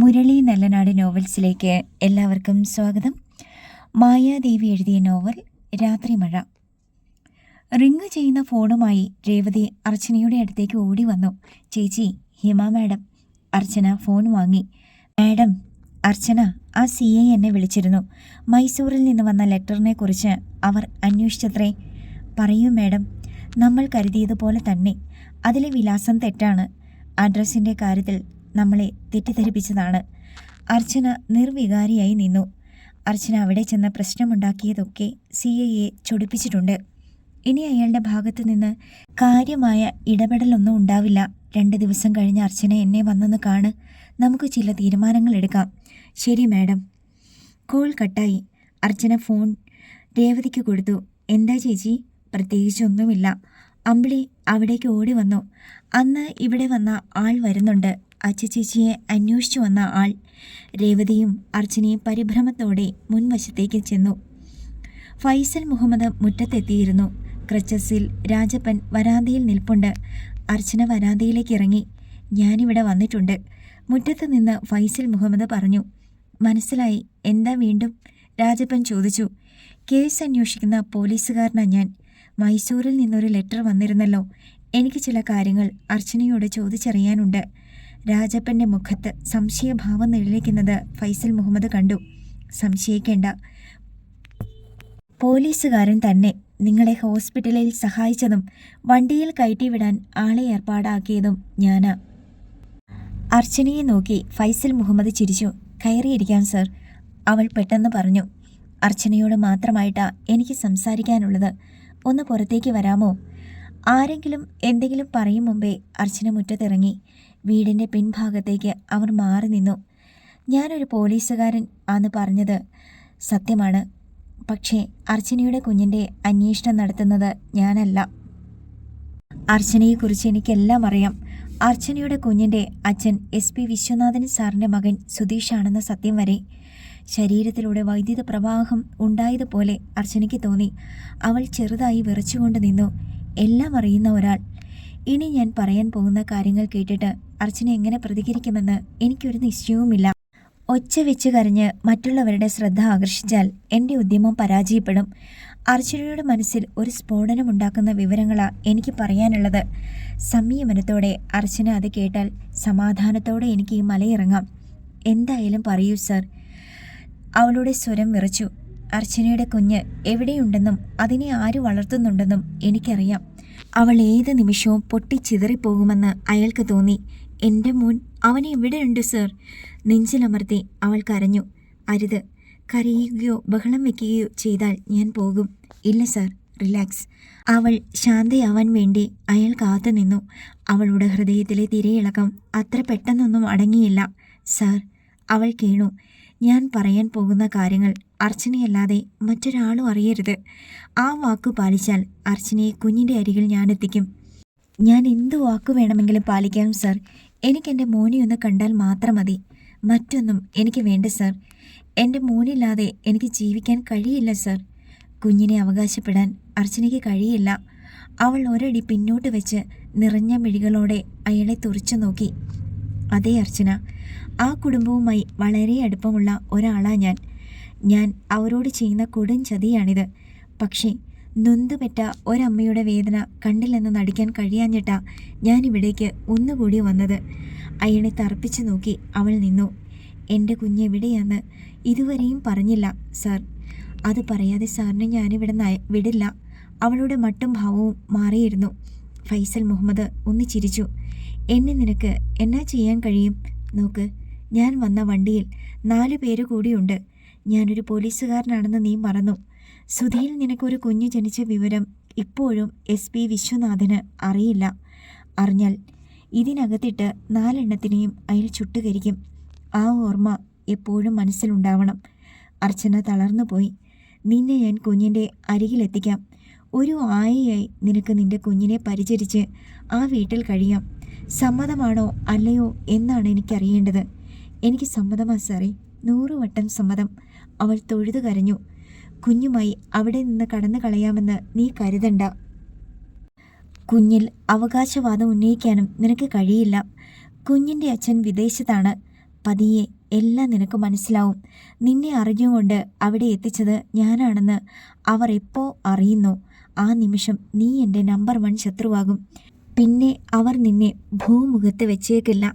മുരളി നല്ലനാട് നോവൽസിലേക്ക് എല്ലാവർക്കും സ്വാഗതം. മായാദേവി എഴുതിയ നോവൽ രാത്രി മഴ. റിങ് ചെയ്യുന്ന ഫോണുമായി രേവതി അർച്ചനയുടെ അടുത്തേക്ക് ഓടി വന്നു. ചേച്ചി ഹിമ മാഡം. അർച്ചന ഫോൺ വാങ്ങി. മാഡം അർച്ചന ആ സി എന്നെ വിളിച്ചിരുന്നു. മൈസൂറിൽ നിന്ന് വന്ന ലെറ്ററിനെ കുറിച്ച് അവർ അന്വേഷിച്ചത്രേ. പറയൂ മാഡം നമ്മൾ കരുതിയതുപോലെ തന്നെ. അതിലെ വിലാസം തെറ്റാണ്. അഡ്രസ്സിന്റെ കാര്യത്തിൽ നമ്മളെ തെറ്റിദ്ധരിപ്പിച്ചതാണ്. അർച്ചന നിർവികാരിയായി നിന്നു. അർച്ചന അവിടെ ചെന്ന പ്രശ്നമുണ്ടാക്കിയതൊക്കെ സി ഐയെ ചൊടിപ്പിച്ചിട്ടുണ്ട്. ഇനി അയാളുടെ ഭാഗത്തു നിന്ന് കാര്യമായ ഇടപെടലൊന്നും ഉണ്ടാവില്ല. രണ്ട് ദിവസം കഴിഞ്ഞ് അർച്ചന എന്നെ വന്നെന്ന് കാണ്. നമുക്ക് ചില തീരുമാനങ്ങൾ എടുക്കാം. ശരി മാഡം. കോൾ കട്ടായി. അർച്ചന ഫോൺ രേവതിക്ക് കൊടുത്തു. എന്താ ചേച്ചി? പ്രത്യേകിച്ചൊന്നുമില്ല. അമ്പിളി അവിടേക്ക് ഓടി വന്നു. അന്ന് ഇവിടെ വന്ന ആൾ വരുന്നുണ്ട്. അച്ച ചേച്ചിയെ അന്വേഷിച്ചു വന്ന ആൾ രേവതിയും അർച്ചനയും പരിഭ്രമത്തോടെ മുൻവശത്തേക്ക് ചെന്നു. ഫൈസൽ മുഹമ്മദ് മുറ്റത്തെത്തിയിരുന്നു. ക്രച്ചസിൽ രാജപ്പൻ വരാന്തയിൽ നിൽപ്പുണ്ട്. അർച്ചന വരാന്തയിലേക്ക് ഇറങ്ങി. ഞാനിവിടെ വന്നിട്ടുണ്ട്. മുറ്റത്ത് നിന്ന് ഫൈസൽ മുഹമ്മദ് പറഞ്ഞു. മനസ്സിലായി. എന്താ വീണ്ടും? രാജപ്പൻ ചോദിച്ചു. കേസ് അന്വേഷിക്കുന്ന പോലീസുകാരനാ ഞാൻ. മൈസൂരിൽ നിന്നൊരു ലെറ്റർ വന്നിരുന്നല്ലോ. എനിക്ക് ചില കാര്യങ്ങൾ അർച്ചനയോട് ചോദിച്ചറിയാനുണ്ട്. രാജപ്പന്റെ മുഖത്ത് സംശയഭാവം നിഴലിക്കുന്നത് ഫൈസൽ മുഹമ്മദ് കണ്ടു. സംശയിക്കേണ്ട. പോലീസുകാരൻ തന്നെ നിങ്ങളെ ഹോസ്പിറ്റലിൽ സഹായിച്ചതും വണ്ടിയിൽ കയറ്റിവിടാൻ ആളെ ഏർപ്പാടാക്കിയതും ഞാനാ. അർച്ചനയെ നോക്കി ഫൈസൽ മുഹമ്മദ് ചിരിച്ചു. കയറിയിരിക്കാം സർ. അവൾ പെട്ടെന്ന് പറഞ്ഞു. അർച്ചനയോട് മാത്രമായിട്ടാ എനിക്ക് സംസാരിക്കാനുള്ളത്. ഒന്ന് പുറത്തേക്ക് വരാമോ? ആരെങ്കിലും എന്തെങ്കിലും പറയും മുമ്പേ അർച്ചന മുറ്റത്തിറങ്ങി. വീടിന്റെ പിൻഭാഗത്തേക്ക് അവർ മാറി നിന്നു. ഞാനൊരു പോലീസുകാരൻ ആന്ന് പറഞ്ഞത് സത്യമാണ്. പക്ഷേ അർച്ചനയുടെ കുഞ്ഞിന്റെ അന്വേഷണം നടത്തുന്നത് ഞാനല്ല. അർച്ചനയെക്കുറിച്ച് എനിക്കെല്ലാം അറിയാം. അർച്ചനയുടെ കുഞ്ഞിന്റെ അച്ഛൻ എസ് പി വിശ്വനാഥൻ സാറിന്റെ മകൻ സുധീഷാണെന്ന സത്യം വരെ. ശരീരത്തിലൂടെ വൈദ്യുത പ്രവാഹം ഉണ്ടായതുപോലെ അർച്ചനയ്ക്ക് തോന്നി. അവൾ ചെറുതായി വിറച്ചുകൊണ്ട് നിന്നു. എല്ലാം അറിയുന്ന ഒരാൾ. ഇനി ഞാൻ പറയാൻ പോകുന്ന കാര്യങ്ങൾ കേട്ടിട്ട് അർച്ചന എങ്ങനെ പ്രതികരിക്കുമെന്ന് എനിക്കൊരു നിശ്ചയവുമില്ല. ഒച്ച വെച്ച് കരഞ്ഞ് മറ്റുള്ളവരുടെ ശ്രദ്ധ ആകർഷിച്ചാൽ എന്റെ ഉദ്യമം പരാജയപ്പെടും. അർച്ചനയുടെ മനസ്സിൽ ഒരു സ്ഫോടനമുണ്ടാക്കുന്ന വിവരങ്ങളാണ് എനിക്ക് പറയാനുള്ളത്. സംയമനത്തോടെ അർച്ചന അത് കേട്ടാൽ സമാധാനത്തോടെ എനിക്ക് ഈ മലയിറങ്ങാം എന്തായാലും പറയൂ സർ. അവളുടെ സ്വരം വിറച്ചു. അർച്ചനയുടെ കുഞ്ഞ് എവിടെയുണ്ടെന്നും അതിനെ ആര് വളർത്തുന്നുണ്ടെന്നും എനിക്കറിയാം. അവൾ ഏത് നിമിഷവും പൊട്ടിച്ചിതറിപ്പോകുമെന്ന് അയാൾക്ക് തോന്നി. എന്റെ മോൻ അവൻ എവിടെയുണ്ട് സർ? നെഞ്ചിലമർത്തി അവൾ കരഞ്ഞു. അരുത്. കരയുകയോ ബഹളം വെക്കുകയോ ചെയ്താൽ ഞാൻ പോകും. ഇല്ല സർ. റിലാക്സ്. അവൾ ശാന്തയാവാൻ വേണ്ടി അയാൾ കാത്തു നിന്നു. അവളുടെ ഹൃദയത്തിലെ തിരയിളക്കം അത്ര പെട്ടെന്നൊന്നും അടങ്ങിയില്ല. സർ അവൾ കേണു. ഞാൻ പറയാൻ പോകുന്ന കാര്യങ്ങൾ അർച്ചനയല്ലാതെ മറ്റൊരാളും അറിയരുത്. ആ വാക്കു പാലിച്ചാൽ അർച്ചനയെ കുഞ്ഞിന്റെ അരികിൽ ഞാൻ എത്തിക്കും. ഞാൻ എന്ത് വാക്കു വേണമെങ്കിലും പാലിക്കാം സർ. എനിക്കെന്റെ മോനെ ഒന്ന് കണ്ടാൽ മാത്രം മതി. മറ്റൊന്നും എനിക്ക് വേണ്ട സർ. എന്റെ മോനില്ലാതെ എനിക്ക് ജീവിക്കാൻ കഴിയില്ല സർ. കുഞ്ഞിനെ അവകാശപ്പെടാൻ അർച്ചനയ്ക്ക് കഴിയില്ല. അവൾ ഒരടി പിന്നോട്ട് വെച്ച് നിറഞ്ഞ മിഴികളോടെ അയാളെ തുറച്ചു നോക്കി. അതേ അർച്ചന ആ കുടുംബവുമായി വളരെ അടുപ്പമുള്ള ഒരാളാണ് ഞാൻ. ഞാൻ അവരോട് ചെയ്യുന്ന കൊടും ചതിയാണിത്. പക്ഷേ നൊന്തുപെറ്റ ഒരമ്മയുടെ വേദന കണ്ടില്ലെന്ന് നടിക്കാൻ കഴിയാഞ്ഞിട്ടാ ഞാൻ ഇവിടേക്ക് ഒന്നുകൂടി വന്നത്. അയാളെ തറപ്പിച്ചു നോക്കി അവൾ നിന്നു. എന്റെ കുഞ്ഞ് കുഞ്ഞെവിടെയാന്ന് ഇതുവരെയും പറഞ്ഞില്ല സാർ. അത് പറയാതെ സാറിനെ ഞാനിവിടെ നയ- വിടില്ല. അവളുടെ മട്ടും ഭാവവും മാറിയിരുന്നു. ഫൈസൽ മുഹമ്മദ് ഒന്ന് ചിരിച്ചു. എന്നെ നിനക്ക് എന്നാ ചെയ്യാൻ കഴിയും? നോക്ക് ഞാൻ വന്ന വണ്ടിയിൽ നാലു പേര് കൂടിയുണ്ട്. ഞാനൊരു പോലീസുകാരനാണെന്ന് നീ മറന്നു. സുധയിൽ നിനക്കൊരു കുഞ്ഞു ജനിച്ച വിവരം ഇപ്പോഴും എസ് പി വിശ്വനാഥന് അറിയില്ല. അറിഞ്ഞാൽ ഇതിനകത്തിട്ട് നാലെണ്ണത്തിനെയും അയാൾ ചുട്ടുകരിക്കും. ആ ഓർമ്മ എപ്പോഴും മനസ്സിലുണ്ടാവണം. അർച്ചന തളർന്നു പോയി. നിന്നെ ഞാൻ കുഞ്ഞിന്റെ അരികിലെത്തിക്കാം. ഒരു ആയയായി നിനക്ക് നിന്റെ കുഞ്ഞിനെ പരിചരിച്ച് ആ വീട്ടിൽ കഴിയാം. സമ്മതമാണോ അല്ലയോ എന്നാണ് എനിക്കറിയേണ്ടത്. എനിക്ക് സമ്മതമാ സാറേ. നൂറ് വട്ടം സമ്മതം. അവൾ തൊഴുതു കരഞ്ഞു. കുഞ്ഞുമായി അവിടെ നിന്ന് കടന്നു കളയാമെന്ന് നീ കരുതണ്ട. കുഞ്ഞിൽ അവകാശവാദം ഉന്നയിക്കാനും നിനക്ക് കഴിയില്ല. കുഞ്ഞിന്റെ അച്ഛൻ വിദേശത്താണ്. പതിയെ എല്ലാം നിനക്ക് മനസ്സിലാവും. നിന്നെ അറിഞ്ഞുകൊണ്ട് അവിടെ എത്തിച്ചത് ഞാനാണെന്ന് അവർ എപ്പോ അറിയുന്നു. ആ നിമിഷം നീ എന്റെ നമ്പർ വൺ ശത്രുവാകും. പിന്നെ അവർ നിന്നെ ഭൂമുഖത്ത് വെച്ചേക്കില്ല.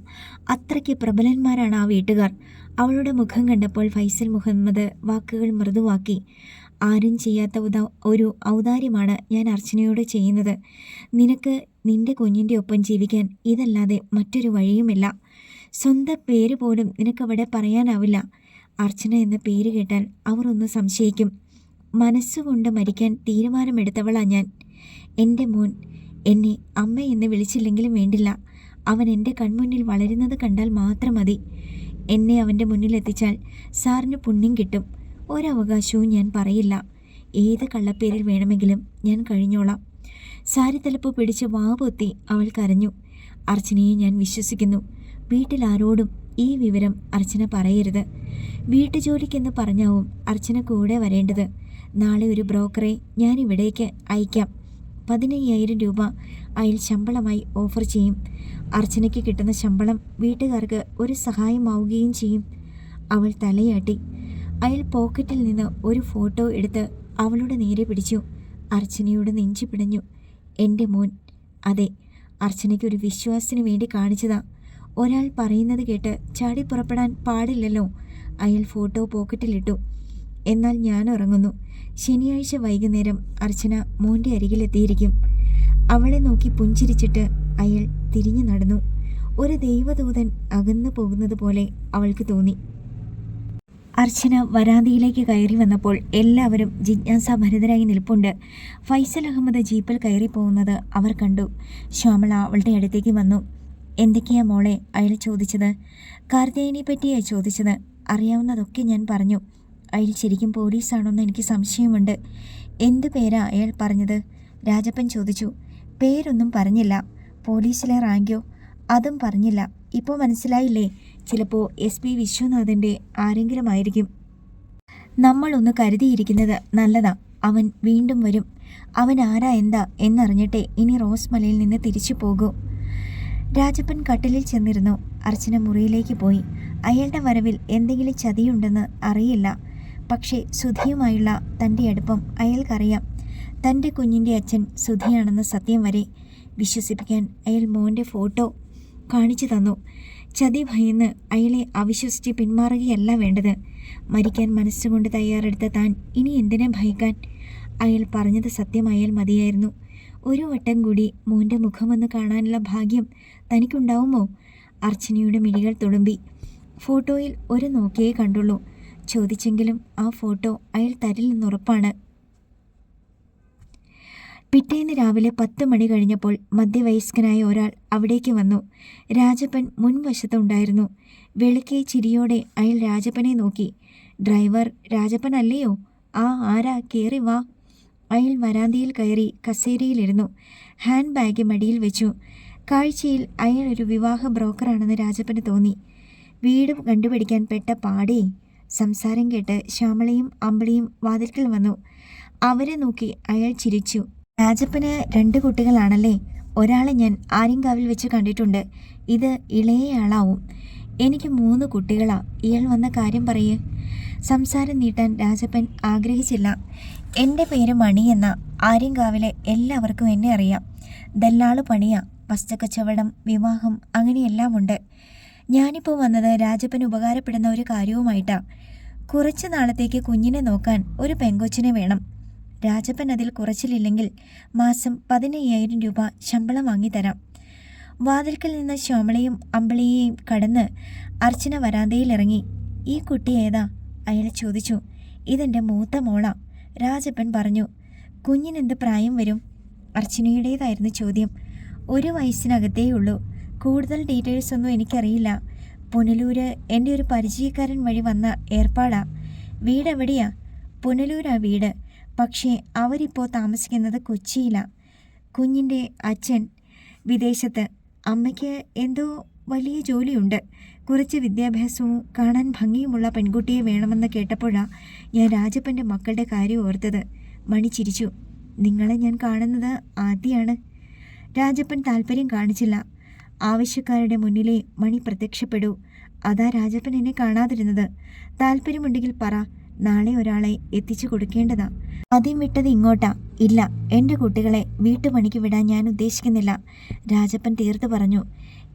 അത്രയ്ക്ക് പ്രബലന്മാരാണ് ആ വീട്ടുകാർ. അവളുടെ മുഖം കണ്ടപ്പോൾ ഫൈസൽ മുഹമ്മദ് വാക്കുകൾ മൃദുവാക്കി. ആരും ചെയ്യാത്ത ഉദാ ഒരു ഔദാര്യമാണ് ഞാൻ അർച്ചനയോട് ചെയ്യുന്നത്. നിനക്ക് നിന്റെ കുഞ്ഞിന്റെ ഒപ്പം ജീവിക്കാൻ ഇതല്ലാതെ മറ്റൊരു വഴിയുമില്ല. സ്വന്തം പേര് പോലും നിനക്കവിടെ പറയാനാവില്ല. അർച്ചന എന്ന പേര് കേട്ടാൽ അവർ ഒന്ന് സംശയിക്കും. മനസ്സുകൊണ്ട് മരിക്കാൻ തീരുമാനമെടുത്തവളാ ഞാൻ. എന്റെ മോൻ എന്നെ അമ്മ എന്ന് വിളിച്ചില്ലെങ്കിലും വേണ്ടില്ല. അവൻ എന്റെ കൺമുന്നിൽ വളരുന്നത് കണ്ടാൽ മാത്രം മതി. എന്നെ അവന്റെ മുന്നിലെത്തിച്ചാൽ സാറിന് പുണ്യം കിട്ടും. ഒരവകാശവും ഞാൻ പറയില്ല. ഏത് കള്ളപ്പേരിൽ വേണമെങ്കിലും ഞാൻ കഴിഞ്ഞോളാം. സാരി തലപ്പ് പിടിച്ച് വാവൊത്തി അവൾ കരഞ്ഞു. അർച്ചനയെ ഞാൻ വിശ്വസിക്കുന്നു. വീട്ടിൽ ആരോടും ഈ വിവരം അർച്ചന പറയരുത്. വീട്ടുജോലിക്കെന്ന് പറഞ്ഞാവും അർച്ചന കൂടെ വരേണ്ടത്. നാളെ ഒരു ബ്രോക്കറെ ഞാൻ ഇവിടേക്ക് അയക്കാം. പതിനയ്യായിരം രൂപ അയാൾ ശമ്പളമായി ഓഫർ ചെയ്യും. അർച്ചനയ്ക്ക് കിട്ടുന്ന ശമ്പളം വീട്ടുകാർക്ക് ഒരു സഹായമാവുകയും ചെയ്യും. അവൾ തലയാട്ടി. അയാൾ പോക്കറ്റിൽ നിന്ന് ഒരു ഫോട്ടോ എടുത്ത് അവളുടെ നേരെ പിടിച്ചു. അർച്ചനയോട് നെഞ്ചു പിടഞ്ഞു. എന്റെ മോൻ അതെ അർച്ചനയ്ക്ക് ഒരു വിശ്വാസത്തിന് വേണ്ടി കാണിച്ചതാ. ഒരാൾ പറയുന്നത് കേട്ട് ചാടി പുറപ്പെടാൻ പാടില്ലല്ലോ. അയാൾ ഫോട്ടോ പോക്കറ്റിലിട്ടു എന്നാൽ ഞാൻ ഉറങ്ങുന്നു. ശനിയാഴ്ച വൈകുന്നേരം അർച്ചന മോന്റെ അരികിലെത്തിയിരിക്കും. അവളെ നോക്കി പുഞ്ചിരിച്ചിട്ട് അയാൾ തിരിഞ്ഞു നടന്നു. ഒരു ദൈവദൂതൻ അകന്നു പോകുന്നത് പോലെ അവൾക്ക് തോന്നി. അർച്ചന വരാന്തിയിലേക്ക് കയറി വന്നപ്പോൾ എല്ലാവരും ജിജ്ഞാസാഭരിതരായി നിൽപ്പുണ്ട്. ഫൈസൽ അഹമ്മദ് ജീപ്പിൽ കയറി പോകുന്നത് അവർ കണ്ടു. ശ്യാമള അവളുടെ അടുത്തേക്ക് വന്നു. എന്തൊക്കെയാ മോളെ? അയാൾ ചോദിച്ചത്. കാർത്തിയനെ പറ്റിയാ ചോദിച്ചത്. അറിയാവുന്നതൊക്കെ ഞാൻ പറഞ്ഞു. അയാൾ ശരിക്കും പോലീസാണോന്ന് എനിക്ക് സംശയമുണ്ട്. എന്ത് പേരാ അയാൾ പറഞ്ഞത്? രാജപ്പൻ ചോദിച്ചു. പേരൊന്നും പറഞ്ഞില്ല. പോലീസിലെ റാങ്കോ അതും പറഞ്ഞില്ല. ഇപ്പോൾ മനസ്സിലായില്ലേ? ചിലപ്പോൾ എസ് പി വിശ്വനാഥന്റെ ആരെങ്കിലും ആയിരിക്കും. നമ്മളൊന്ന് കരുതിയിരിക്കുന്നത് നല്ലതാ. അവൻ വീണ്ടും വരും. അവൻ ആരാ എന്താ എന്നറിഞ്ഞിട്ടേ ഇനി റോസ് മലയിൽ നിന്ന് തിരിച്ചു പോകൂ. രാജപ്പൻ കട്ടിലിൽ ചെന്നിരുന്നു. അർച്ചന മുറിയിലേക്ക് പോയി. അയാളുടെ വരവിൽ എന്തെങ്കിലും ചതിയുണ്ടെന്ന് അറിയില്ല. പക്ഷേ സുധിയുമായുള്ള തന്റെ അടുപ്പം അയാൾക്കറിയാം. തന്റെ കുഞ്ഞിന്റെ അച്ഛൻ സുധിയാണെന്ന സത്യം വരെ വിശ്വസിപ്പിക്കാൻ അയാൾ മോന്റെ ഫോട്ടോ കാണിച്ചു തന്നു. ചതി ഭയന്ന് അയാളെ അവിശ്വസിച്ച് പിന്മാറുകയല്ല വേണ്ടത്. മരിക്കാൻ മനസ്സുകൊണ്ട് തയ്യാറെടുത്ത താൻ ഇനി എന്തിനെ ഭയക്കാൻ? അയാൾ പറഞ്ഞത് സത്യമായാൽ മതിയായിരുന്നു. ഒരു വട്ടം കൂടി മോന്റെ മുഖമൊന്ന് കാണാനുള്ള ഭാഗ്യം തനിക്കുണ്ടാവുമോ? അർച്ചനയുടെ മിഴികൾ തുടമ്പി ഫോട്ടോയിൽ ഒരു നോക്കിയേ കണ്ടുള്ളൂ. ചോദിച്ചെങ്കിലും ആ ഫോട്ടോ അയാൾ തരില്ലെന്നുറപ്പാണ് പിറ്റേന്ന് രാവിലെ പത്ത് മണി കഴിഞ്ഞപ്പോൾ മധ്യവയസ്കനായ ഒരാൾ അവിടേക്ക് വന്നു. രാജപ്പൻ മുൻവശത്തുണ്ടായിരുന്നു വെളുക്കെ ചിരിയോടെ അയാൾ രാജപ്പനെ നോക്കി. ഡ്രൈവർ രാജപ്പൻ അല്ലയോ ആ ആരാ? കയറി വാ. അയാൾ വരാന്തയിൽ കയറി കസേരയിലിരുന്നു. ഹാൻഡ് ബാഗ് മടിയിൽ വെച്ചു. കാഴ്ചയിൽ അയാൾ ഒരു വിവാഹ ബ്രോക്കറാണെന്ന് രാജപ്പന് തോന്നി. വീടും കണ്ടുപിടിക്കാൻ പെട്ട പാടേ. സംസാരം കേട്ട് ശ്യാമളയും അമ്പിളിയും വാതിൽക്കൽ വന്നു. അവരെ നോക്കി അയാൾ ചിരിച്ചു. രാജപ്പന് രണ്ട് കുട്ടികളാണല്ലേ? ഒരാളെ ഞാൻ ആര്യങ്കാവിൽ വെച്ച് കണ്ടിട്ടുണ്ട്. ഇത് ഇളയയാളാവും എനിക്ക് മൂന്ന് കുട്ടികളാ. ഇയാൾ വന്ന കാര്യം പറയേ. സംസാരം നീട്ടാൻ രാജപ്പൻ ആഗ്രഹിച്ചില്ല. എന്റെ പേര് മണി എന്ന ആര്യങ്കാവിലെ എല്ലാവർക്കും എന്നെ അറിയാം. ദല്ലാൾ പണിയാ. വസ്തുക്കച്ചവടം വിവാഹം അങ്ങനെയെല്ലാം ഉണ്ട്. ഞാനിപ്പോൾ വന്നത് രാജപ്പൻ ഉപകാരപ്പെടുന്ന ഒരു കാര്യവുമായിട്ടാണ് കുറച്ച് നാളത്തേക്ക് കുഞ്ഞിനെ നോക്കാൻ ഒരു പെങ്കൊച്ചിനെ വേണം. രാജപ്പൻ അതിൽ കുറച്ചിലില്ലെങ്കിൽ മാസം പതിനയ്യായിരം രൂപ ശമ്പളം വാങ്ങിത്തരാം. വാതിൽക്കൽ നിന്ന് ശ്യാമളയും അമ്പിളിയെയും കടന്ന് അർച്ചന വരാന്തയിലിറങ്ങി. ഈ കുട്ടി ഏതാ? അയാൾ ചോദിച്ചു. ഇതെന്റെ മൂത്ത മോളാ. രാജപ്പൻ പറഞ്ഞു. കുഞ്ഞിനെന്ത് പ്രായം വരും? അർച്ചനയുടേതായിരുന്നു ചോദ്യം. ഒരു വയസ്സിനകത്തേയുള്ളൂ. കൂടുതൽ ഡീറ്റെയിൽസ് ഒന്നും എനിക്കറിയില്ല. പുനലൂര് എന്റെ ഒരു പരിചയക്കാരൻ വഴി വന്ന ഏർപ്പാടാ. വീട് എവിടെയാ? പുനലൂരാ വീട്. പക്ഷേ അവരിപ്പോൾ താമസിക്കുന്നത് കൊച്ചിയിലാ. കുഞ്ഞിന്റെ അച്ഛൻ വിദേശത്ത്. അമ്മയ്ക്ക് എന്തോ വലിയ ജോലിയുണ്ട്. കുറച്ച് വിദ്യാഭ്യാസവും കാണാൻ ഭംഗിയുമുള്ള പെൺകുട്ടിയെ വേണമെന്ന് കേട്ടപ്പോഴാണ് ഞാൻ രാജപ്പന്റെ മക്കളുടെ കാര്യം ഓർത്തത്. മണി ചിരിച്ചു. നിങ്ങളെ ഞാൻ കാണുന്നത് ആദ്യമാണ് രാജപ്പൻ താല്പര്യം കാണിച്ചില്ല. ആവശ്യക്കാരുടെ മുന്നിലെ മണി പ്രത്യക്ഷപ്പെടൂ അതാ രാജപ്പൻ എന്നെ കാണാതിരുന്നത്. താല്പര്യമുണ്ടെങ്കിൽ പറ. നാളെ ഒരാളെ എത്തിച്ചു കൊടുക്കേണ്ടതാ. ആദ്യം വിട്ടത് ഇങ്ങോട്ടാ. ഇല്ല എന്റെ കുട്ടികളെ വീട്ടുപണിക്ക് വിടാൻ ഞാൻ ഉദ്ദേശിക്കുന്നില്ല. രാജപ്പൻ തീർത്ത് പറഞ്ഞു.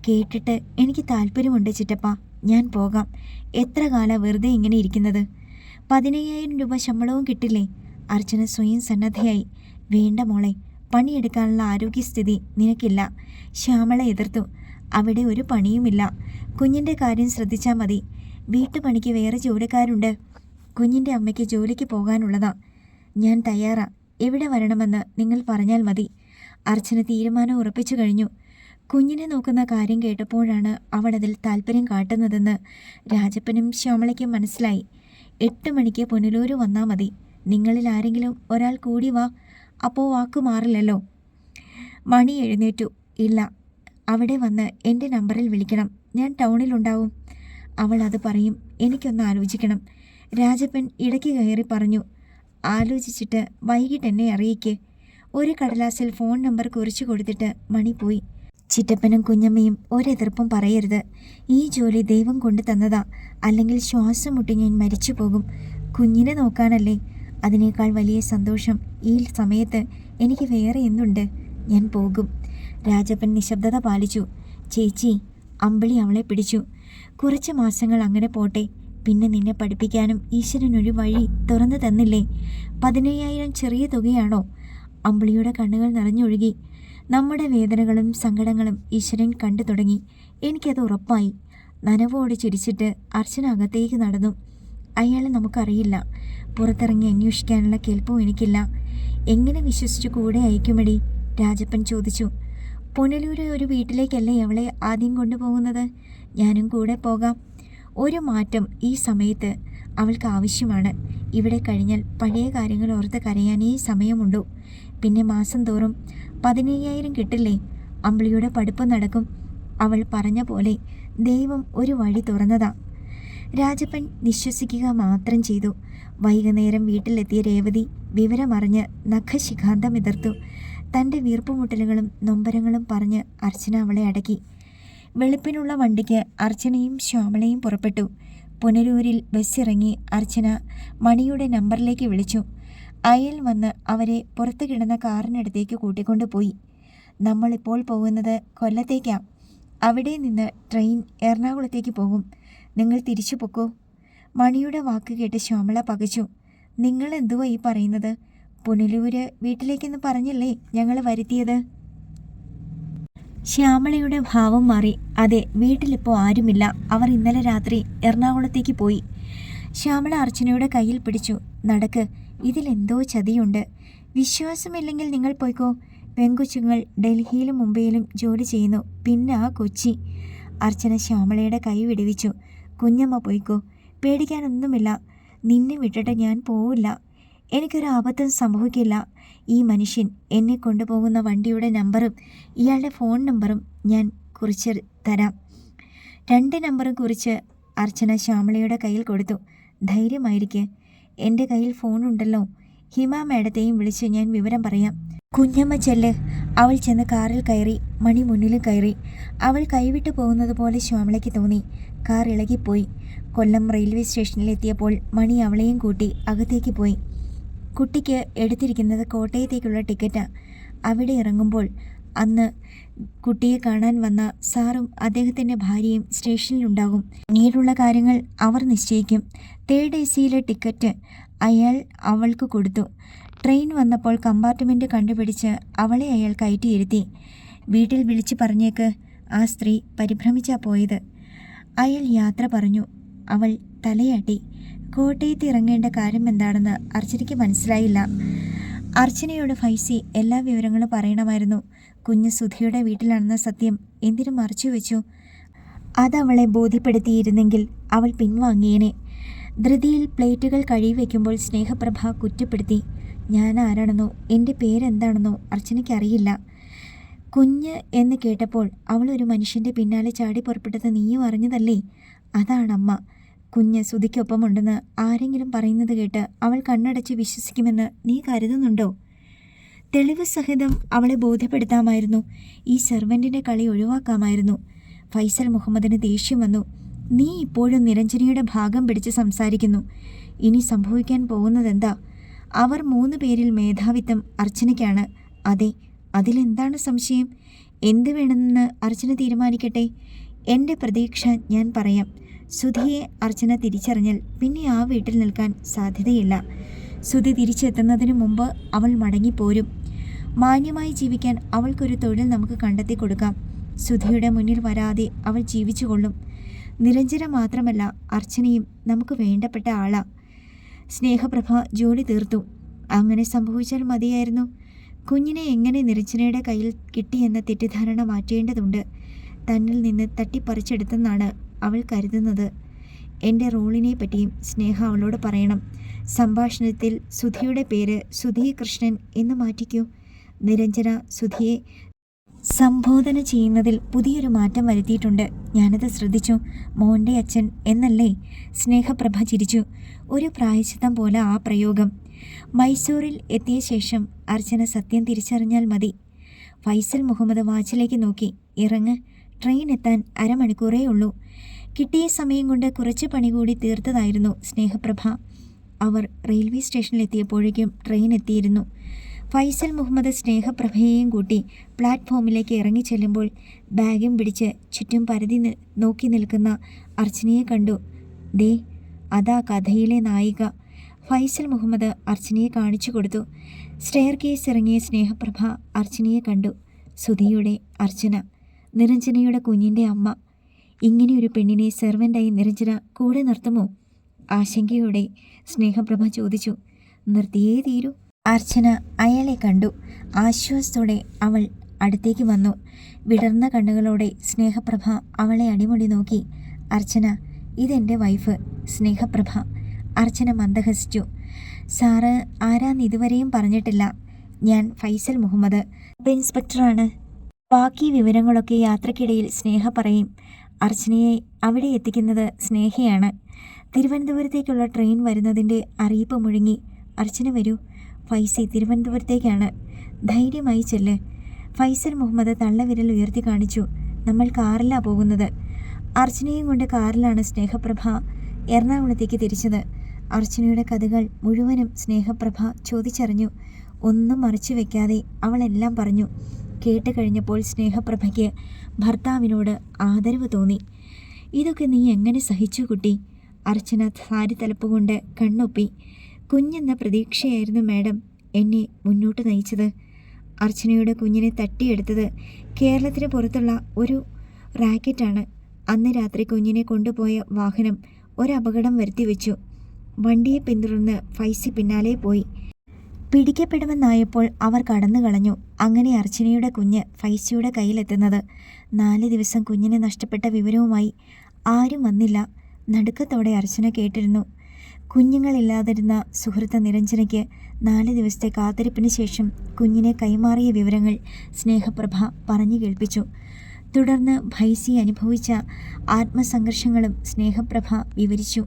കേട്ടിട്ട് എനിക്ക് താല്പര്യമുണ്ട് ചിറ്റപ്പ. ഞാൻ പോകാം. എത്ര കാലം വെറുതെ ഇങ്ങനെ ഇരിക്കുന്നത്? പതിനയ്യായിരം രൂപ ശമ്പളവും കിട്ടില്ലേ? അർച്ചന സ്വയം സന്നദ്ധയായി. വേണ്ട മോളെ പണിയെടുക്കാനുള്ള ആരോഗ്യസ്ഥിതി നിനക്കില്ല. ശ്യാമള എതിർത്തു. അവിടെ ഒരു പണിയുമില്ല. കുഞ്ഞിന്റെ കാര്യം ശ്രദ്ധിച്ചാൽ മതി. വീട്ടുപണിക്ക് വേറെ ജോലിക്കാരുണ്ട്. കുഞ്ഞിന്റെ അമ്മയ്ക്ക് ജോലിക്ക് പോകാനുള്ളതാ. ഞാൻ തയ്യാറാ. എവിടെ വരണമെന്ന് നിങ്ങൾ പറഞ്ഞാൽ മതി. അർച്ചന തീരുമാനം ഉറപ്പിച്ചു കഴിഞ്ഞു. കുഞ്ഞിനെ നോക്കുന്ന കാര്യം കേട്ടപ്പോഴാണ് അവൾ അതിൽ താല്പര്യം കാട്ടുന്നതെന്ന് രാജപ്പനും ശ്യാമളയ്ക്കും മനസ്സിലായി. എട്ട് മണിക്ക് പുനലൂര് വന്നാൽ മതി. നിങ്ങളിൽ ആരെങ്കിലും ഒരാൾ കൂടി വാ. അപ്പോൾ വാക്കു മാറില്ലല്ലോ. മണി എഴുന്നേറ്റു. ഇല്ല അവിടെ വന്ന് എന്റെ നമ്പറിൽ വിളിക്കണം. ഞാൻ ടൗണിലുണ്ടാവും. അവൾ അത് പറയും. എനിക്കൊന്ന് ആലോചിക്കണം. രാജപ്പൻ ഇടയ്ക്ക് കയറി പറഞ്ഞു. ആലോചിച്ചിട്ട് വൈകിട്ട് എന്നെ അറിയിക്കേ. ഒരു കടലാസിൽ ഫോൺ നമ്പർ കുറിച്ചു കൊടുത്തിട്ട് മണി പോയി. ചിറ്റപ്പനും കുഞ്ഞമ്മയും ഒരെതിർപ്പും പറയരുത്. ഈ ജോലി ദൈവം കൊണ്ടു തന്നതാ. അല്ലെങ്കിൽ ശ്വാസം മുട്ടി ഞാൻ മരിച്ചു പോകും. കുഞ്ഞിനെ നോക്കാനല്ലേ? അതിനേക്കാൾ വലിയ സന്തോഷം ഈ സമയത്ത് എനിക്ക് വേറെ എന്തുണ്ട്? ഞാൻ പോകും. രാജപ്പൻ നിശബ്ദത പാലിച്ചു. ചേച്ചി അമ്പിളി അവളെ പിടിച്ചു. കുറച്ച് മാസങ്ങൾ അങ്ങനെ പോട്ടെ പിന്നെ നിന്നെ പഠിപ്പിക്കാനും ഈശ്വരൻ ഒരു വഴി തുറന്നു തന്നില്ലേ? പതിനയ്യായിരം ചെറിയ തുകയാണോ? അമ്പിളിയുടെ കണ്ണുകൾ നിറഞ്ഞൊഴുകി. നമ്മുടെ വേദനകളും സങ്കടങ്ങളും ഈശ്വരൻ കണ്ടു തുടങ്ങി. എനിക്കത് ഉറപ്പായി. നനവോട് ചിരിച്ചിട്ട് അർച്ചന അകത്തേക്ക് നടന്നു. അയാളെ നമുക്കറിയില്ല. പുറത്തിറങ്ങി അന്വേഷിക്കാനുള്ള കേൾപ്പും എനിക്കില്ല. എങ്ങനെ വിശ്വസിച്ച് കൂടെ അയക്കുമടി? രാജപ്പൻ ചോദിച്ചു. പുനലൂര് ഒരു വീട്ടിലേക്കല്ലേ അവളെ ആദ്യം കൊണ്ടുപോകുന്നത്? ഞാനും കൂടെ പോകാം. ഒരു മാറ്റം ഈ സമയത്ത് അവൾക്ക് ആവശ്യമാണ്. ഇവിടെ കഴിഞ്ഞാൽ പഴയ കാര്യങ്ങൾ ഓർത്ത് കരയാനേ സമയമുണ്ടോ. പിന്നെ മാസം തോറും പതിനയ്യായിരം കിട്ടില്ലേ? അമ്പിളിയുടെ പഠിപ്പ് നടക്കും. അവൾ പറഞ്ഞ പോലെ ദൈവം ഒരു വഴി തുറന്നതാ. രാജപ്പൻ നിശ്വസിക്കുക മാത്രം ചെയ്തു. വൈകുന്നേരം വീട്ടിലെത്തിയ രേവതി വിവരമറിഞ്ഞ് നഖശിഖാന്തം എതിർത്തു. തന്റെ വീർപ്പുമുട്ടലുകളും നൊമ്പരങ്ങളും പറഞ്ഞ് അർച്ചന അവളെ അടക്കി. വെളുപ്പിനുള്ള വണ്ടിക്ക് അർച്ചനയും ശ്യാമളയും പുറപ്പെട്ടു. പുനരൂരിൽ ബസ്സിറങ്ങി അർച്ചന മണിയുടെ നമ്പറിലേക്ക് വിളിച്ചു. അയൽ വന്ന് അവരെ പുറത്തു കിടന്ന കാറിനടുത്തേക്ക് കൂട്ടിക്കൊണ്ടുപോയി നമ്മളിപ്പോൾ പോകുന്നത് കൊല്ലത്തേക്കാം. അവിടെ നിന്ന് ട്രെയിൻ എറണാകുളത്തേക്ക് പോകും. നിങ്ങൾ തിരിച്ചു പൊക്കോ. മണിയുടെ വാക്ക് കേട്ട് ശ്യാമള പകച്ചു. നിങ്ങൾ എന്തുവാ ഈ പറയുന്നത്? പുനലൂര് വീട്ടിലേക്കെന്ന് പറഞ്ഞല്ലേ ഞങ്ങൾ വരുത്തിയത്? ശ്യാമളയുടെ ഭാവം മാറി. അതെ വീട്ടിലിപ്പോൾ ആരുമില്ല. അവർ ഇന്നലെ രാത്രി എറണാകുളത്തേക്ക് പോയി. ശ്യാമള അർച്ചനയുടെ കയ്യിൽ പിടിച്ചു. നടക്ക് ഇതിലെന്തോ ചതിയുണ്ട്. വിശ്വാസമില്ലെങ്കിൽ നിങ്ങൾ പോയിക്കോ. പെങ്കൊച്ചുങ്ങൾ ഡൽഹിയിലും മുംബൈയിലും ജോലി ചെയ്യുന്നു. പിന്നെ ആ കൊച്ചി. അർച്ചന ശ്യാമളയുടെ കൈ വിടുവിച്ചു. കുഞ്ഞമ്മ പോയിക്കോ. പേടിക്കാനൊന്നുമില്ല. നിന്നെ വിട്ടിട്ട് ഞാൻ പോവില്ല. എനിക്കൊരു അബദ്ധം സംഭവിക്കില്ല. ഈ മനുഷ്യൻ എന്നെ കൊണ്ടുപോകുന്ന വണ്ടിയുടെ നമ്പറും ഇയാളുടെ ഫോൺ നമ്പറും ഞാൻ കുറിച്ച് തരാം. രണ്ട് നമ്പറും കുറിച്ച് അർച്ചന ശ്യാമളയുടെ കയ്യിൽ കൊടുത്തു. ധൈര്യമായിരിക്കെ. എന്റെ കയ്യിൽ ഫോണുണ്ടല്ലോ ഹിമ മാഡത്തെയും വിളിച്ച് ഞാൻ വിവരം പറയാം. കുഞ്ഞമ്മ ചെല്ല്. അവൾ ചെന്ന് കാറിൽ കയറി മണി മുന്നിലും കയറി. അവൾ കൈവിട്ടു പോകുന്നത് പോലെ ശ്യാമളയ്ക്ക് തോന്നി. കാർ ഇളകിപ്പോയി. കൊല്ലം റെയിൽവേ സ്റ്റേഷനിലെത്തിയപ്പോൾ മണി അവളെയും കൂട്ടി അകത്തേക്ക് പോയി. കുട്ടിക്ക് എടുത്തിരിക്കുന്നത് കോട്ടയത്തേക്കുള്ള ടിക്കറ്റാണ് അവിടെ ഇറങ്ങുമ്പോൾ അന്ന് കുട്ടിയെ കാണാൻ വന്ന സാറും അദ്ദേഹത്തിന്റെ ഭാര്യയും സ്റ്റേഷനിലുണ്ടാകും. പിന്നീടുള്ള കാര്യങ്ങൾ അവർ നിശ്ചയിക്കും. തേർഡ് എ സിയിലെ ടിക്കറ്റ് അയാൾ അവൾക്ക് കൊടുത്തു. ട്രെയിൻ വന്നപ്പോൾ കമ്പാർട്ട്മെന്റ് കണ്ടുപിടിച്ച് അവളെ അയാൾ കയറ്റിയിരുത്തി വീട്ടിൽ വിളിച്ചു പറഞ്ഞേക്ക് ആ സ്ത്രീ പരിഭ്രമിച്ചാ പോയത്. അയാൾ യാത്ര പറഞ്ഞു. അവൾ തലയാട്ടി. കോട്ടയത്ത് ഇറങ്ങേണ്ട കാര്യം എന്താണെന്ന് അർച്ചനയ്ക്ക് മനസ്സിലായില്ല. അർച്ചനയോട് ഫൈസി എല്ലാ വിവരങ്ങളും പറയണമായിരുന്നു. കുഞ്ഞ് സുധിയുടെ വീട്ടിലാണെന്ന സത്യം എന്തിനു മറച്ചു വെച്ചു. അതവളെ ബോധ്യപ്പെടുത്തിയിരുന്നെങ്കിൽ അവൾ പിൻവാങ്ങിയേനെ. ധൃതിയിൽ പ്ലേറ്റുകൾ കഴുകി വയ്ക്കുമ്പോൾ സ്നേഹപ്രഭ കുറ്റപ്പെടുത്തി ഞാൻ ആരാണെന്നോ? എന്റെ പേരെന്താണെന്നോ അർച്ചനയ്ക്ക് അറിയില്ല കുഞ്ഞ് എന്ന് കേട്ടപ്പോൾ അവൾ ഒരു മനുഷ്യന്റെ പിന്നാലെ ചാടി പുറപ്പെട്ടത് നീയും അറിഞ്ഞതല്ലേ? അതാണമ്മ. കുഞ്ഞ് സുധിക്കൊപ്പമുണ്ടെന്ന് ആരെങ്കിലും പറയുന്നത് കേട്ട് അവൾ കണ്ണടച്ച് വിശ്വസിക്കുമെന്ന് നീ കരുതുന്നുണ്ടോ? തെളിവ് സഹിതം അവളെ ബോധ്യപ്പെടുത്താമായിരുന്നു. ഈ സെർവന്റിന്റെ കളി ഒഴിവാക്കാമായിരുന്നു. ഫൈസൽ മുഹമ്മദിന് ദേഷ്യം വന്നു. നീ ഇപ്പോഴും നിരഞ്ജനയുടെ ഭാഗം പിടിച്ച് സംസാരിക്കുന്നു. ഇനി സംഭവിക്കാൻ പോകുന്നതെന്താ? അവർ മൂന്ന് പേരിൽ മേധാവിത്വം അർച്ചനയ്ക്കാണ്. അതെ അതിലെന്താണ് സംശയം? എന്ത് വേണമെന്ന് അർച്ചന തീരുമാനിക്കട്ടെ? എന്റെ പ്രതീക്ഷ ഞാൻ പറയാം. സുധിയെ അർച്ചന തിരിച്ചറിഞ്ഞാൽ പിന്നെ ആ വീട്ടിൽ നിൽക്കാൻ സാധ്യതയില്ല. സുധി തിരിച്ചെത്തുന്നതിന് മുമ്പ് അവൾ മടങ്ങിപ്പോരും. മാന്യമായി ജീവിക്കാൻ അവൾക്കൊരു തൊഴിൽ നമുക്ക് കണ്ടെത്തി കൊടുക്കാം. സുധിയുടെ മുന്നിൽ വരാതെ അവൾ ജീവിച്ചുകൊള്ളും. നിരഞ്ജന മാത്രമല്ല അർച്ചനയും നമുക്ക് വേണ്ടപ്പെട്ട ആളാ. സ്നേഹപ്രഭ ജോലി തീർത്തു. അങ്ങനെ സംഭവിച്ചാൽ മതിയായിരുന്നു. കുഞ്ഞിനെ എങ്ങനെ നിരഞ്ജനയുടെ കയ്യിൽ കിട്ടിയെന്ന തെറ്റിദ്ധാരണ മാറ്റേണ്ടതുണ്ട്. തന്നിൽ നിന്ന് തട്ടിപ്പറിച്ചെടുത്തെന്നാണ് അവൾ കരുതുന്നത്. എന്റെ റോളിനെ പറ്റിയും സ്നേഹ അവളോട് പറയണം. സംഭാഷണത്തിൽ സുധിയുടെ പേര് സുധി കൃഷ്ണൻ എന്ന് മാറ്റിക്കൂ. നിരഞ്ജന സുധിയെ സംബോധന ചെയ്യുന്നതിൽ പുതിയൊരു മാറ്റം വരുത്തിയിട്ടുണ്ട്. ഞാനത് ശ്രദ്ധിച്ചു. മോന്റെ അച്ഛൻ എന്നല്ലേ? സ്നേഹപ്രഭ ചിരിച്ചു. ഒരു പ്രായശിത്തം പോലെ ആ പ്രയോഗം. മൈസൂരിൽ എത്തിയ ശേഷം അർച്ചന സത്യം തിരിച്ചറിഞ്ഞാൽ മതി. ഫൈസൽ മുഹമ്മദ് വാച്ചിലേക്ക് നോക്കി. ഇറങ്ങ്. ട്രെയിൻ എത്താൻ അരമണിക്കൂറേ ഉള്ളൂ. കിട്ടിയ സമയം കൊണ്ട് കുറച്ച് പണി കൂടി തീർത്തതായിരുന്നു സ്നേഹപ്രഭ. അവർ റെയിൽവേ സ്റ്റേഷനിലെത്തിയപ്പോഴേക്കും ട്രെയിൻ എത്തിയിരുന്നു. ഫൈസൽ മുഹമ്മദ് സ്നേഹപ്രഭയെയും കൂട്ടി പ്ലാറ്റ്ഫോമിലേക്ക് ഇറങ്ങി ചെല്ലുമ്പോൾ ബാഗും പിടിച്ച് ചുറ്റും പരതി നോക്കി നിൽക്കുന്ന അർച്ചനയെ കണ്ടു. ദേ അതാ കഥയിലെ നായിക. ഫൈസൽ മുഹമ്മദ് അർച്ചനയെ കാണിച്ചു കൊടുത്തു. സ്റ്റെയർ കേസ് ഇറങ്ങിയ സ്നേഹപ്രഭ അർച്ചനയെ കണ്ടു. സുധിയുടെ അർച്ചന. നിരഞ്ജനയുടെ കുഞ്ഞിന്റെ അമ്മ. ഇങ്ങനെയൊരു പെണ്ണിനെ സെർവന്റായി നിരഞ്ജന കൂടെ നിർത്തുമോ? ആശങ്കയോടെ സ്നേഹപ്രഭ ചോദിച്ചു. നിർത്തിയേ തീരൂ. അർച്ചന അയാളെ കണ്ടു. ആശ്വാസത്തോടെ അവൾ അടുത്തേക്ക് വന്നു. വിടർന്ന കണ്ണുകളോടെ സ്നേഹപ്രഭ അവളെ അടിമുടി നോക്കി. അർച്ചന ഇതെന്റെ വൈഫ് സ്നേഹപ്രഭ. അർച്ചന മന്ദഹസിച്ചു. സാറ് ആരാന്ന് ഇതുവരെയും പറഞ്ഞിട്ടില്ല. ഞാൻ ഫൈസൽ മുഹമ്മദ്. സബ് ഇൻസ്പെക്ടറാണ് ബാക്കി വിവരങ്ങളൊക്കെ യാത്രക്കിടയിൽ സ്നേഹ പറയും. അർച്ചനയെ അവിടെ എത്തിക്കുന്നത് സ്നേഹയാണ്. തിരുവനന്തപുരത്തേക്കുള്ള ട്രെയിൻ വരുന്നതിന്റെ അറിയിപ്പ് മുഴങ്ങി. അർച്ചന വരൂ. ഫൈസി തിരുവനന്തപുരത്തേക്കാണ്. ധൈര്യമായി ചെല്ല്. ഫൈസൽ മുഹമ്മദ് തള്ളവിരൽ ഉയർത്തി കാണിച്ചു. നമ്മൾ കാറിലാണ് പോകുന്നത്. അർച്ചനയും കൊണ്ട് കാറിലാണ് സ്നേഹപ്രഭ എറണാകുളത്തേക്ക് തിരിച്ചത്. അർച്ചനയുടെ കഥകൾ മുഴുവനും സ്നേഹപ്രഭ ചോദിച്ചറിഞ്ഞു. ഒന്നും മറിച്ചു വെക്കാതെ അവളെല്ലാം പറഞ്ഞു. കേട്ട് കഴിഞ്ഞപ്പോൾ സ്നേഹപ്രഭയ്ക്ക് ഭർത്താവിനോട് ആദരവ് തോന്നി. ഇതൊക്കെ നീ എങ്ങനെ സഹിച്ചു കുട്ടി അർച്ചന സാരി തലപ്പുകൊണ്ട് കണ്ണൊപ്പി. കുഞ്ഞെന്ന പ്രതീക്ഷയായിരുന്നു മാഡം എന്നെ മുന്നോട്ട് നയിച്ചത് അർച്ചനയുടെ കുഞ്ഞിനെ തട്ടിയെടുത്തത് കേരളത്തിന് പുറത്തുള്ള ഒരു റാക്കറ്റാണ്. അന്ന് രാത്രി കുഞ്ഞിനെ കൊണ്ടുപോയ വാഹനം ഒരപകടം വരുത്തി വെച്ചു വണ്ടിയെ പിന്തുടർന്ന് ഫൈസി പിന്നാലെ പോയി. പിടിക്കപ്പെടുമെന്നായപ്പോൾ അവർ കടന്നു കളഞ്ഞു. അങ്ങനെ അർച്ചനയുടെ കുഞ്ഞ് ഫൈസിയുടെ കയ്യിലെത്തുന്നത്. നാല് ദിവസം കുഞ്ഞിനെ നഷ്ടപ്പെട്ട വിവരവുമായി ആരും വന്നില്ല. നടുക്കത്തോടെ അർച്ചന കേട്ടിരുന്നു. കുഞ്ഞുങ്ങളില്ലാതിരുന്ന സുഹൃത്ത് നിരഞ്ജനയ്ക്ക് നാല് ദിവസത്തെ കാത്തിരിപ്പിന് ശേഷം കുഞ്ഞിനെ കൈമാറിയ വിവരങ്ങൾ സ്നേഹപ്രഭ പറഞ്ഞു കേൾപ്പിച്ചു. തുടർന്ന് ഭൈസി അനുഭവിച്ച ആത്മസംഘർഷങ്ങളും സ്നേഹപ്രഭ വിവരിച്ചു.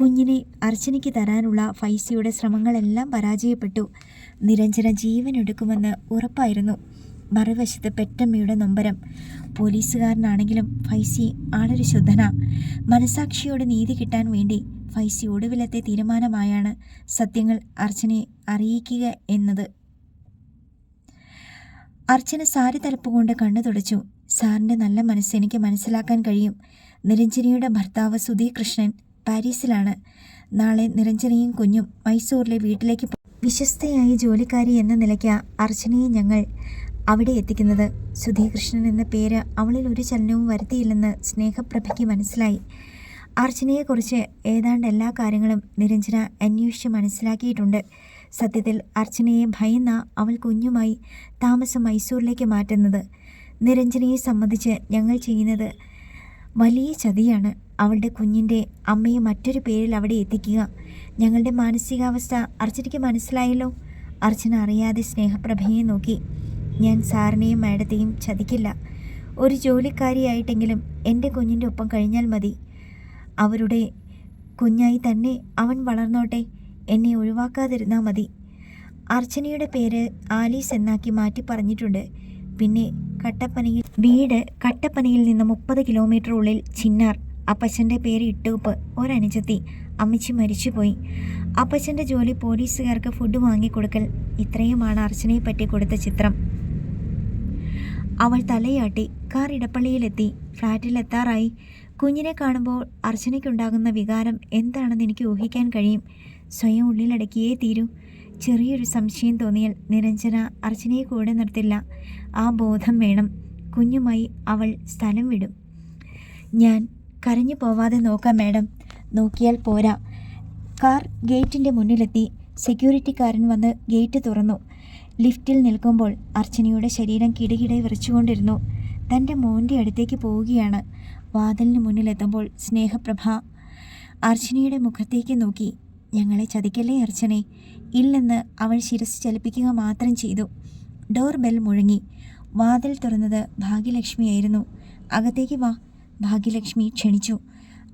കുഞ്ഞിനെ അർച്ചനയ്ക്ക് തരാനുള്ള ഫൈസിയുടെ ശ്രമങ്ങളെല്ലാം പരാജയപ്പെട്ടു. നിരഞ്ജന ജീവനെടുക്കുമെന്ന് ഉറപ്പായിരുന്നു. മറുവശത്ത് പെറ്റമ്മയുടെ നൊമ്പരം. പോലീസുകാരനാണെങ്കിലും ഫൈസി ആളൊരു ശുദ്ധന. മനസാക്ഷിയോട് നീതി കിട്ടാൻ വേണ്ടി ഫൈസി ഒടുവിലത്തെ തീരുമാനമായാണ് സത്യങ്ങൾ അർച്ചനയെ അറിയിക്കുക എന്നത്. അർച്ചന സാരി തലപ്പുകൊണ്ട് കണ്ണു തുടച്ചു. സാറിന്റെ നല്ല മനസ്സ് എനിക്ക് മനസ്സിലാക്കാൻ കഴിയും. നിരഞ്ജനയുടെ ഭർത്താവ് സുധീ കൃഷ്ണൻ പാരീസിലാണ്. നാളെ നിരഞ്ജനയും കുഞ്ഞും മൈസൂരിലെ വീട്ടിലേക്ക് വിശ്വസ്തയായ ജോലിക്കാരി എന്ന നിലയ്ക്ക് അർച്ചനയെ ഞങ്ങൾ അവിടെ എത്തിക്കുന്നത്. സുധീകൃഷ്ണൻ എന്ന പേര് അവളിൽ ഒരു ചലനവും വരുത്തിയില്ലെന്ന് സ്നേഹപ്രഭയ്ക്ക് മനസ്സിലായി. അർച്ചനയെക്കുറിച്ച് ഏതാണ്ട് എല്ലാ കാര്യങ്ങളും നിരഞ്ജന അന്വേഷിച്ച് മനസ്സിലാക്കിയിട്ടുണ്ട്. സത്യത്തിൽ അർച്ചനയെ ഭയന്ന അവൾ കുഞ്ഞുമായി താമസം മൈസൂരിലേക്ക് മാറ്റുന്നത്. നിരഞ്ജനയെ സംബന്ധിച്ച് ഞങ്ങൾ ചെയ്യുന്നത് വലിയ ചതിയാണ്. അവളുടെ കുഞ്ഞിന്റെ അമ്മയെ മറ്റൊരു പേരിൽ അവിടെ എത്തിക്കുക. ഞങ്ങളുടെ മാനസികാവസ്ഥ അർച്ചനയ്ക്ക് മനസ്സിലായല്ലോ. അർച്ചന അറിയാതെ സ്നേഹപ്രഭയെ നോക്കി. ഞാൻ സാറിനെയും മാഡത്തെയും ചതിക്കില്ല. ഒരു ജോലിക്കാരിയായിട്ടെങ്കിലും എന്റെ കുഞ്ഞിന്റെ ഒപ്പം കഴിഞ്ഞാൽ മതി. അവരുടെ കുഞ്ഞായി തന്നെ അവൻ വളർന്നോട്ടെ. എന്നെ ഒഴിവാക്കാതിരുന്നാൽ മതി. അർച്ചനയുടെ പേര് ആലീസ് എന്നാക്കി മാറ്റി പറഞ്ഞിട്ടുണ്ട്. പിന്നെ കട്ടപ്പനയിൽ വീട് കട്ടപ്പനയിൽ നിന്ന് മുപ്പത് കിലോമീറ്റർ ഉള്ളിൽ ചിന്നാർ. അപ്പച്ചന്റെ പേര് ഇട്ടൂപ്പ് ഒരനുജത്തി. അമ്മച്ചി മരിച്ചുപോയി. അപ്പച്ചന്റെ ജോലി പോലീസുകാർക്ക് ഫുഡ് വാങ്ങിക്കൊടുക്കൽ. ഇത്രയുമാണ് അർച്ചനയെ പറ്റി കൊടുത്ത ചിത്രം. അവൾ തലയാട്ടി. കാർ ഇടപ്പള്ളിയിലെത്തി. ഫ്ലാറ്റിലെത്താറായി കുഞ്ഞിനെ കാണുമ്പോൾ അർച്ചനയ്ക്കുണ്ടാകുന്ന വികാരം എന്താണെന്ന് എനിക്ക് ഊഹിക്കാൻ കഴിയും. സ്വയം ഉള്ളിലടക്കിയേ തീരൂ. ചെറിയൊരു സംശയം തോന്നിയാൽ നിരഞ്ജന അർച്ചനയെ കൂടെ നിർത്തില്ല. ആ ബോധം വേണം. കുഞ്ഞുമായി അവൾ സ്ഥലം വിടും. ഞാൻ കരഞ്ഞു പോവാതെ നോക്കാം മാഡം. നോക്കിയാൽ പോരാ. കാർ ഗേറ്റിന്റെ മുന്നിലെത്തി. സെക്യൂരിറ്റിക്കാരൻ വന്ന് ഗേറ്റ് തുറന്നു. ലിഫ്റ്റിൽ നിൽക്കുമ്പോൾ അർച്ചനയുടെ ശരീരം കിടകിടെ വിറച്ചുകൊണ്ടിരുന്നു. തന്റെ മോന്റെ അടുത്തേക്ക് പോവുകയാണ്. വാതിലിന് മുന്നിലെത്തുമ്പോൾ സ്നേഹപ്രഭ അർച്ചനയുടെ മുഖത്തേക്ക് നോക്കി. ഞങ്ങളെ ചതിക്കല്ലേ അർച്ചനെ? ഇല്ലെന്ന് അവൾ ശിരസ് ചലിപ്പിക്കുക മാത്രം ചെയ്തു. ഡോർ ബെൽ മുഴങ്ങി. വാതിൽ തുറന്നത് ഭാഗ്യലക്ഷ്മിയായിരുന്നു. അകത്തേക്ക് വാ. ഭാഗ്യലക്ഷ്മി ക്ഷണിച്ചു.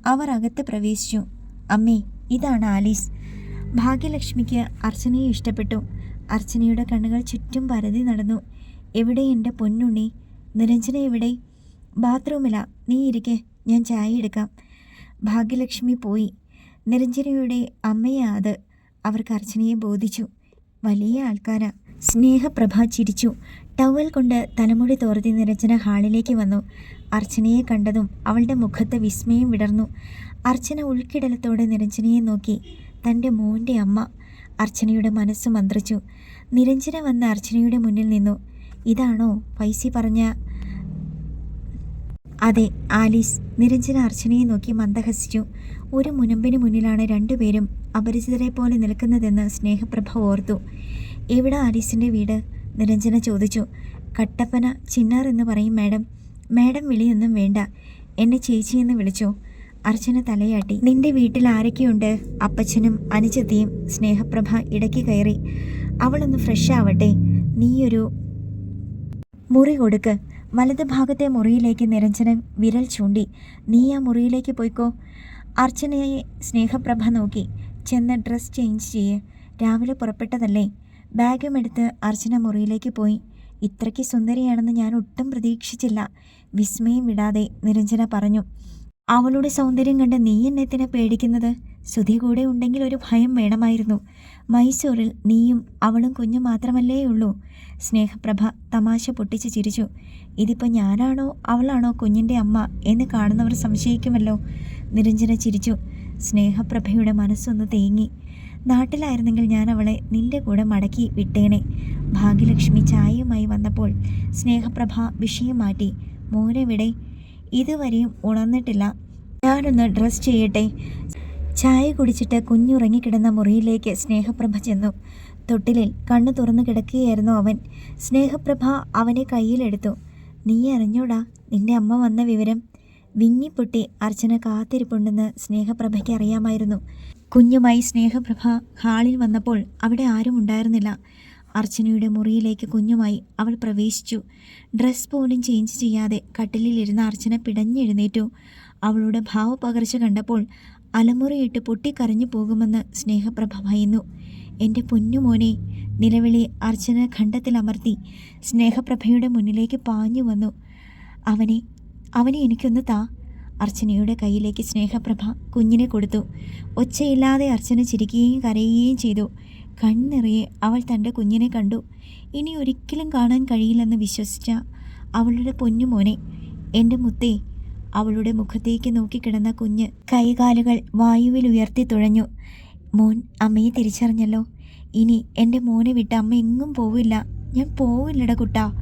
അവർ അകത്ത് പ്രവേശിച്ചു. അമ്മേ ഇതാണ് ആലീസ്. ഭാഗ്യലക്ഷ്മിക്ക് അർച്ചനയെ ഇഷ്ടപ്പെട്ടു. അർച്ചനയുടെ കണ്ണുകൾ ചുറ്റും പരതി നടന്നു. എവിടെ എന്റെ പൊന്നുണ്ണി? നിരഞ്ജന എവിടെ? ബാത്റൂമില്ല നീ ഇരിക്കെ ഞാൻ ചായ എടുക്കാം. ഭാഗ്യലക്ഷ്മി പോയി. നിരഞ്ജനയുടെ അമ്മയെ അത്. അവർക്ക് അർച്ചനയെ ബോധിച്ചു. വലിയ ആൾക്കാരാ. സ്നേഹപ്രഭ ചിരിച്ചു. ടവൽ കൊണ്ട് തലമുടി തോർത്തി നിരഞ്ജന ഹാളിലേക്ക് വന്നു. അർച്ചനയെ കണ്ടതും അവളുടെ മുഖത്ത് വിസ്മയം വിടർന്നു. അർച്ചന ഉൾക്കിടലത്തോടെ നിരഞ്ജനയെ നോക്കി. തന്റെ മോന്റെ അമ്മ. അർച്ചനയുടെ മനസ്സ് മന്ത്രിച്ചു. നിരഞ്ജന വന്ന് അർച്ചനയുടെ മുന്നിൽ നിന്നു. ഇതാണോ ഫൈസി പറഞ്ഞ അതെ ആലീസ്. നിരഞ്ജന അർച്ചനയെ നോക്കി മന്ദഹസിച്ചു. ഒരു മുനമ്പിന് മുന്നിലാണ് രണ്ടുപേരും അപരിചിതരെ പോലെ നിൽക്കുന്നതെന്ന് സ്നേഹപ്രഭ ഓർത്തു. എവിടെ ആലീസിന്റെ വീട്? നിരഞ്ജന ചോദിച്ചു. കട്ടപ്പന ചിന്നാർ എന്ന് പറയും മാഡം. മാഡം വിളിയൊന്നും വേണ്ട. എന്നെ ചേച്ചി എന്ന് വിളിച്ചോ. അർച്ചന തലയാട്ടി. നിന്റെ വീട്ടിൽ ആരൊക്കെയുണ്ട്? അപ്പച്ചനും അനുജത്തിയും സ്നേഹപ്രഭ ഇടയ്ക്ക് കയറി. അവളൊന്ന് ഫ്രഷ് ആവട്ടെ. നീയൊരു മുറി കൊടുക്ക്. വലത് ഭാഗത്തെ മുറിയിലേക്ക് നിരഞ്ജനൻ വിരൽ ചൂണ്ടി. നീ ആ മുറിയിലേക്ക് പോയിക്കോ. അർച്ചനയെ സ്നേഹപ്രഭ നോക്കി. ചെന്ന് ഡ്രസ് ചേഞ്ച് ചെയ്യേ. രാവിലെ പുറപ്പെട്ടതല്ലേ. ബാഗും എടുത്ത് അർച്ചന മുറിയിലേക്ക് പോയി. ഇത്രയ്ക്ക് സുന്ദരിയാണെന്ന് ഞാൻ ഒട്ടും പ്രതീക്ഷിച്ചില്ല വിസ്മയം വിടാതെ നിരഞ്ജന പറഞ്ഞു. അവളുടെ സൗന്ദര്യം കണ്ട് നീ എന്നെത്തിനെ പേടിക്കുന്നത്? സുധി കൂടെ ഉണ്ടെങ്കിൽ ഒരു ഭയം വേണമായിരുന്നു. മൈസൂറിൽ നീയും അവളും കുഞ്ഞും മാത്രമല്ലേ ഉള്ളൂ. സ്നേഹപ്രഭ തമാശ പൊട്ടിച്ച് ചിരിച്ചു. ഇതിപ്പോൾ ഞാനാണോ അവളാണോ കുഞ്ഞിന്റെ അമ്മ എന്ന് കാണുന്നവർ സംശയിക്കുമല്ലോ നിരഞ്ജന ചിരിച്ചു. സ്നേഹപ്രഭയുടെ മനസ്സൊന്ന് തേങ്ങി. നാട്ടിലായിരുന്നെങ്കിൽ ഞാൻ അവളെ നിന്റെ കൂടെ മടക്കി വിട്ടേനെ. ഭാഗ്യലക്ഷ്മി ചായയുമായി വന്നപ്പോൾ സ്നേഹപ്രഭ വിഷയം മാറ്റി മോനെവിടെ ഇതുവരെയും ഉണർന്നിട്ടില്ല. ഞാനൊന്ന് ഡ്രസ് ചെയ്യട്ടെ. ചായ കുടിച്ചിട്ട് കുഞ്ഞുറങ്ങിക്കിടന്ന മുറിയിലേക്ക് സ്നേഹപ്രഭ ചെന്നു. തൊട്ടിലിൽ കണ്ണു തുറന്നു കിടക്കുകയായിരുന്നു അവൻ. സ്നേഹപ്രഭ അവനെ കയ്യിലെടുത്തു. നീ അറിഞ്ഞോടാ നിന്റെ അമ്മ വന്ന വിവരം. വിങ്ങിപ്പൊട്ടി അർച്ചന കാത്തിരിപ്പുണ്ടെന്ന് സ്നേഹപ്രഭയ്ക്ക് അറിയാമായിരുന്നു. കുഞ്ഞുമായി സ്നേഹപ്രഭ ഹാളിൽ വന്നപ്പോൾ അവിടെ ആരും ഉണ്ടായിരുന്നില്ല. അർച്ചനയുടെ മുറിയിലേക്ക് കുഞ്ഞുമായി അവൾ പ്രവേശിച്ചു. ഡ്രസ് പോലും ചേഞ്ച് ചെയ്യാതെ കട്ടിലിലിരുന്ന അർച്ചന പിടഞ്ഞെഴുന്നേറ്റു. അവളുടെ ഭാവപകർച്ച കണ്ടപ്പോൾ അലമുറയിട്ട് പൊട്ടിക്കരഞ്ഞു പോകുമെന്ന് സ്നേഹപ്രഭ ഭയന്നു എന്റെ പൊന്നുമോനെ നിലവിളി അർച്ചന ഖണ്ഡത്തിലമർത്തി സ്നേഹപ്രഭയുടെ മുന്നിലേക്ക് പാഞ്ഞു വന്നു. അവനെ അവനെ എനിക്കൊന്ന് താ. അർച്ചനയുടെ കയ്യിലേക്ക് സ്നേഹപ്രഭ കുഞ്ഞിനെ കൊടുത്തു. ഒച്ചയില്ലാതെ അർച്ചന ചിരിക്കുകയും കരയുകയും ചെയ്തു. കണ്ണിറിയെ അവൾ തന്റെ കുഞ്ഞിനെ കണ്ടു. ഇനി ഒരിക്കലും കാണാൻ കഴിയില്ലെന്ന് വിശ്വസിച്ച അവളുടെ പൊന്നുമോനെ എന്റെ മുത്തേ അവളുടെ മുഖത്തേക്ക് നോക്കിക്കിടന്ന കുഞ്ഞ് കൈകാലുകൾ വായുവിൽ ഉയർത്തി തുഴഞ്ഞു. മോൻ അമ്മയെ തിരിച്ചറിഞ്ഞല്ലോ. ഇനി എന്റെ മോനെ വിട്ട് അമ്മ എങ്ങും പോവില്ല. ഞാൻ പോവില്ലട കുട്ടാ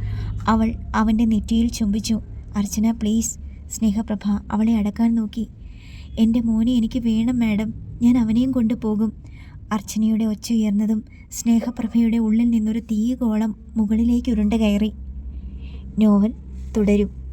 അവൾ അവന്റെ നെറ്റിയിൽ ചുംബിച്ചു. അർച്ചന പ്ലീസ് സ്നേഹപ്രഭ അവളെ അടക്കാൻ നോക്കി. എന്റെ മോനെ എനിക്ക് വേണം മാഡം. ഞാൻ അവനെയും കൊണ്ടുപോകും. അർച്ചനയുടെ ഒച്ച ഉയർന്നതും സ്നേഹപ്രഭയുടെ ഉള്ളിൽ നിന്നൊരു തീ തീഗോളം മുകളിലേക്ക് ഉരുണ്ട കയറി. നോവൽ തുടരും.